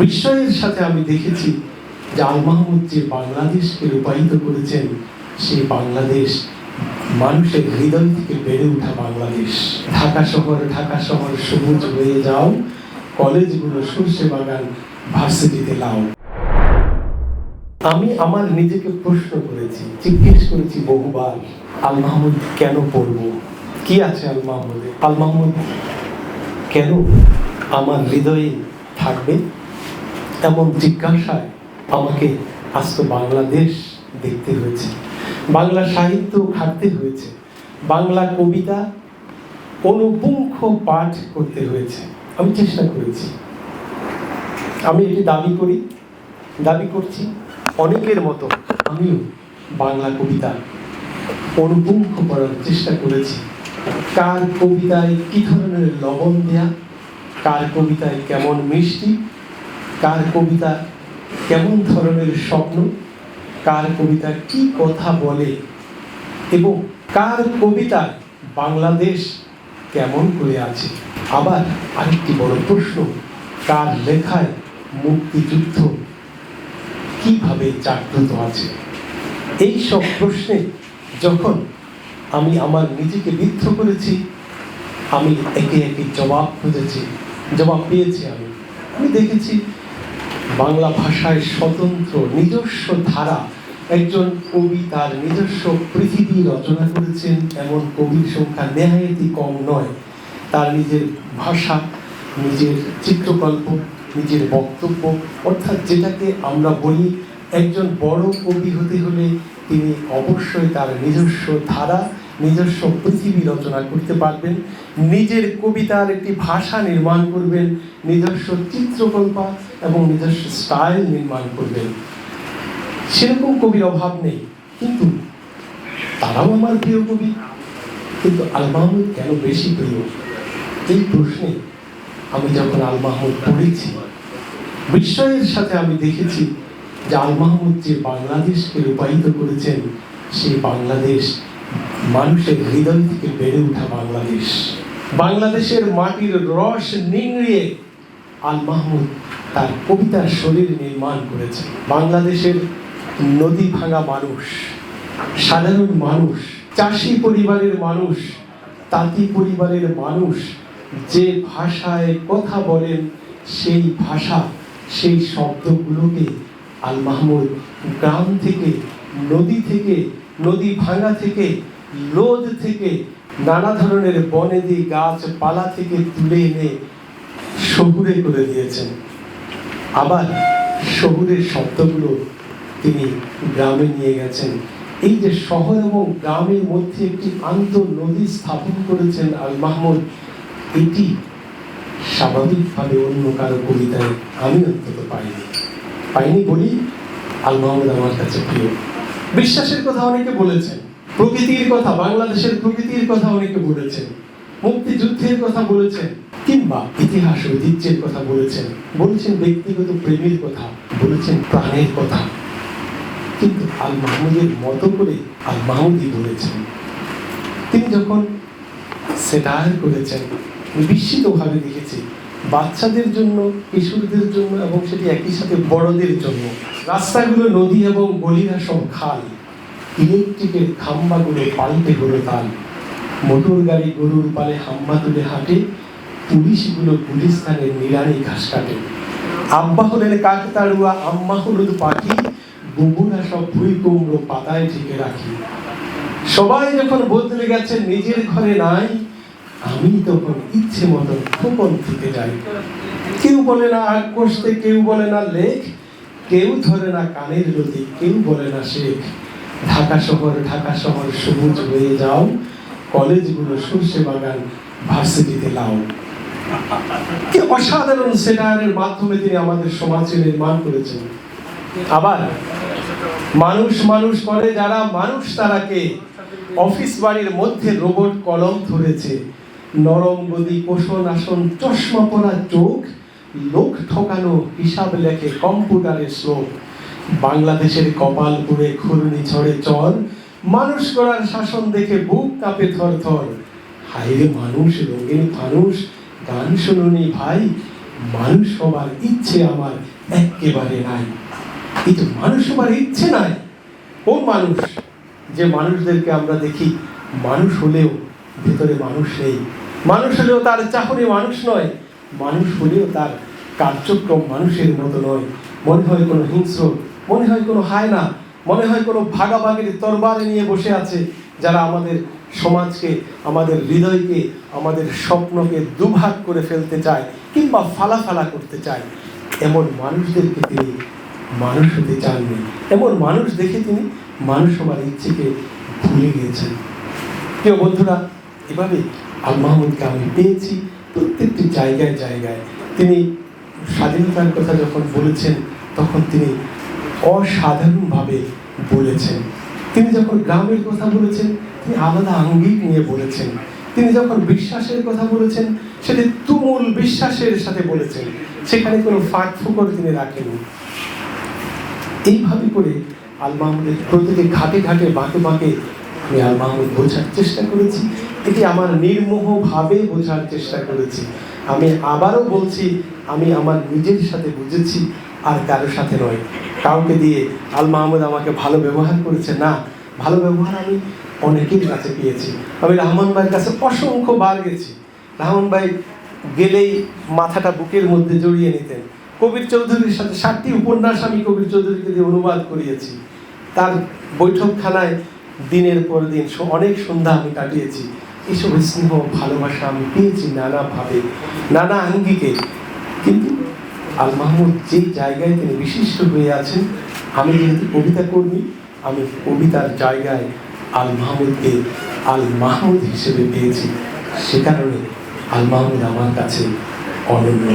বিস্ময়ের সাথে আমি দেখেছি যে আল মাহমুদ যে বাংলাদেশকে রূপায়িত করেছেন সেই বাংলাদেশ মানুষের হৃদয় থেকে বেড়ে ওঠা বাংলাদেশ। ঢাকা শহর ঢাকা শহর সবুজ হয়ে যাও, কলেজগুলো সর্ষে বাগান, ভার্সিটিতে লাও। আমি আমার নিজেকে প্রশ্ন করেছি, জিজ্ঞেস করেছি বহুবার, আল মাহমুদ কেন পড়ব? কি আছে আল মাহমুদে? আল মাহমুদ, কেন আমার হৃদয়ে থাকবে? এমন জিজ্ঞাসায় আমাকে আজ তো বাংলাদেশ দেখতে হয়েছে। বাংলা সাহিত্য ঘাটতে হয়েছে। বাংলা কবিতা অনুপুঙ্খ পাঠ করতে হয়েছে। আমি চেষ্টা করেছি। আমি এটি দাবি করি, দাবি করছি, অনেকের মতো আমিও বাংলা কবিতা অনুপুঙ্খ করার চেষ্টা করেছি। কার কবিতায় কি ধরনের লবণ দেয়া, কার কবিতায় কেমন মিষ্টি কার কবিতা কেমন ধরনের স্বপ্ন? কার কবিতা কি কথা বলে? এবং কার কবিতায় বাংলাদেশ কেমন করে আছে? আবার আরেকটি বড় প্রশ্ন, কার লেখায় মুক্তিযুদ্ধ কীভাবে জাগ্রত আছে? এই সব প্রশ্নে যখন আমি আমার নিজেকে বিদ্ধ করেছি, আমি একে একে জবাব খুঁজেছি, জবাব পেয়েছি আমি। আমি দেখেছি বাংলা ভাষায় স্বতন্ত্র, নিজস্ব ধারা, একজন কবি তার নিজস্ব পৃথিবী রচনা করেছেন, এমন কবির সংখ্যা নেহায়তি কম নয়। তার নিজের ভাষা, নিজের চিত্রকল্প, নিজের বক্তব্য, অর্থাৎ যেটাকে আমরা বলি একজন বড় কবি হতে হলে তিনি অবশ্যই তার নিজস্ব ধারা নিজস্ব পৃথিবী রচনা করতে পারবেন, নিজের কবিতার একটি ভাষা নির্মাণ করবেন, নিজস্ব চিত্রকল্পা এবং নিজস্ব স্টাইল নির্মাণ করবেন। সেরকম কবির অভাব নেই, কিন্তু তারাও আমার প্রিয় কবি। কিন্তু আল মাহমুদ কেন বেশি প্রিয়? এই প্রশ্নে আমি যখন আল মাহমুদ পড়েছি, বিস্ময়ের সাথে আমি দেখেছি যে আল মাহমুদ যে বাংলাদেশকে রূপায়িত করেছেন, সেই বাংলাদেশ মানুষের হৃদয় থেকে বেড়ে ওঠা বাংলাদেশ। বাংলাদেশের মাটির রস নিংড়িয়ে আল মাহমুদ তার কবিতার শরীর নির্মাণ করেছে। বাংলাদেশের নদী ভাঙা মানুষ, সাধারণ মানুষ, চাষি পরিবারের মানুষ, তাঁতি পরিবারের মানুষ যে ভাষায় কথা বলেন, সেই ভাষা, সেই শব্দগুলোকে আল মাহমুদ গ্রাম থেকে, নদী থেকে, নদী ভাঙা থেকে লোদ থেকে নানা ধরনের বনে বনেদি গাছপালা থেকে তুলে এনে শহুরে করে দিয়েছেন। আবার শহুরের শব্দগুলো তিনি গ্রামে নিয়ে গেছেন। এই যে শহর এবং গ্রামের মধ্যে একটি আন্ত নদী স্থাপন করেছেন আল মাহমুদ, এটি স্বাভাবিকভাবে অন্য কারও কবিতায় আমি অন্তত পাইনি। পাইনি বলি আল মাহমুদ আমার কাছে প্রিয়। বিশ্বাসের কথা অনেকে বলেছেন। প্রকৃতির কথা, বাংলাদেশের প্রকৃতির কথা অনেকে বলেছেন, মুক্তিযুদ্ধের কথা বলেছেন, কিংবা ইতিহাস ঐতিহ্যের কথা বলেছেন। বলেছেন ব্যক্তিগত প্রেমের কথা, বলেছেন প্রাণের কথা। কিন্তু আল মাহমুদের মতো করে আল মাহমুদই বলেছেন। তিনি যখন সেটার করেছেন বিস্মিতভাবে দেখেছি, বাচ্চাদের জন্য, কিশোরদের জন্য এবং সেটি একই সাথে বড়দের জন্য। রাস্তাগুলো নদী এবং গলিরা সব খাল। ইলেকট্রিকের খাম্বাগুলো পাল্টে হলো তাল মোটর গাড়ি গরুর পালে হাম্বা তুলে হাঁটে, পুলিশগুলো গুলিস্তানের নিরানি ঘাস কাটে। আব্বা হলেন কাকতাড়ুয়া, আম্মা হলুদ পাখি বুবুরা সব ভুই কুমড়ো পাতায় ঢেকে রাখি। সবাই যখন বদলে গেছে, নিজের ঘরে নাই, আমি তখন ইচ্ছে মতো খোপন থেকে যাই। কেউ বলে না আগ কষতে, কেউ বলে না লেখ, কেউ ধরে না কানের লতি, কেউ বলে না শেখ। ঢাকা শহর ঢাকা শহর সবুজ হয়ে যাও। কলেজগুলো সর্ষে বাগান ভার্সিটিতে লাও কি অসাধারণ সেটারের মাধ্যমে তিনি আমাদের সমাজে নির্মাণ করেছেন। আবার মানুষ মানুষ করে, যারা মানুষ তারাকে অফিস বাড়ির মধ্যে রোবট কলম ধরেছে। নরম গদি পোষণ আসন, চশমা পরা চোখ, লোক ঠকানো হিসাব লেখে, কম্পিউটারের শ্লোক। বাংলাদেশের কপাল পুড়ে ঘূর্ণি ছড়ে চর মানুষ করার শাসন দেখে বুক কাঁপে থর থর। হাইরে মানুষ, রঙিন মানুষ, গান শুনুনি ভাই, মানুষ হবার ইচ্ছে আমার একেবারে নাই। যে মানুষ হবার ইচ্ছে নাই। ও মানুষ, যে মানুষদেরকে আমরা দেখি, মানুষ হলেও ভেতরে মানুষ নেই। মানুষ হলেও তার চাকরি মানুষ নয়, মানুষ হলেও তার কার্যক্রম মানুষের মতো নয়। মনে হয় কোনো হিংস্র মনে হয় কোনো হায় না, মনে হয় কোনো ভাগাভাগির তরবারে নিয়ে বসে আছে যারা আমাদের সমাজকে, আমাদের হৃদয়কে, আমাদের স্বপ্নকে দুভাগ করে ফেলতে চায় কিংবা ফালাফালা করতে চায়। এমন মানুষদেরকে তিনি মানুষ হতে চাননি। এমন মানুষ দেখে তিনি মানুষ আমার ইচ্ছেকে ভুলে গিয়েছেন। প্রিয় বন্ধুরা, এভাবে আল মাহমুদকে আমি পেয়েছি প্রত্যেকটি জায়গায় জায়গায়। তিনি স্বাধীনতার কথা যখন বলেছেন, তখন তিনি অসাধারণভাবে বলেছেন। তিনি যখন গ্রামের কথা বলেছেন, তিনি আলাদা আঙ্গিক নিয়ে বলেছেন। তিনি যখন বিশ্বাসের কথা বলেছেন, সেটি তুমুল বিশ্বাসের সাথে বলেছেন। সেখানে কোনো ফাঁক ফুকর তিনি রাখেননি। এইভাবে করে আল মাহমুদের প্রতিটি ঘাটে ঘাটে, বাঁকে বাঁকে আমি আল মাহমুদ বোঝার চেষ্টা করেছি। এটি আমার নির্মোহভাবে বোঝার চেষ্টা করেছি। আমি আবারও বলছি, আমি আমার নিজের সাথে বুঝেছি। আর কারও সাথে নয়। কাউকে দিয়ে আল মাহমুদ আমাকে ভালো ব্যবহার করেছে, না, ভালো ব্যবহার আমি অনেকের কাছে পেয়েছি। আমি রহমান ভাইয়ের কাছে অসংখ্য বার গেছি। রহমান ভাই গেলেই মাথাটা বুকের মধ্যে জড়িয়ে নিতেন। কবির চৌধুরীর সাথে সাতটি উপন্যাস আমি কবির চৌধুরীকে দিয়ে অনুবাদ করিয়েছি। তার বৈঠকখানায় দিনের পর দিন অনেক সন্ধ্যা আমি কাটিয়েছি। এসব স্নেহ ভালোবাসা আমি পেয়েছি নানাভাবে, নানা আঙ্গিকে। কিন্তু আল মাহমুদ যে জায়গায় তিনি বিশিষ্ট হয়ে আছেন, আমি যেহেতু কবিতা কর্মী, আমি কবিতার জায়গায় আল মাহমুদকে আল মাহমুদ হিসেবে পেয়েছি। সে কারণে আল মাহমুদ আমার কাছে অনন্য।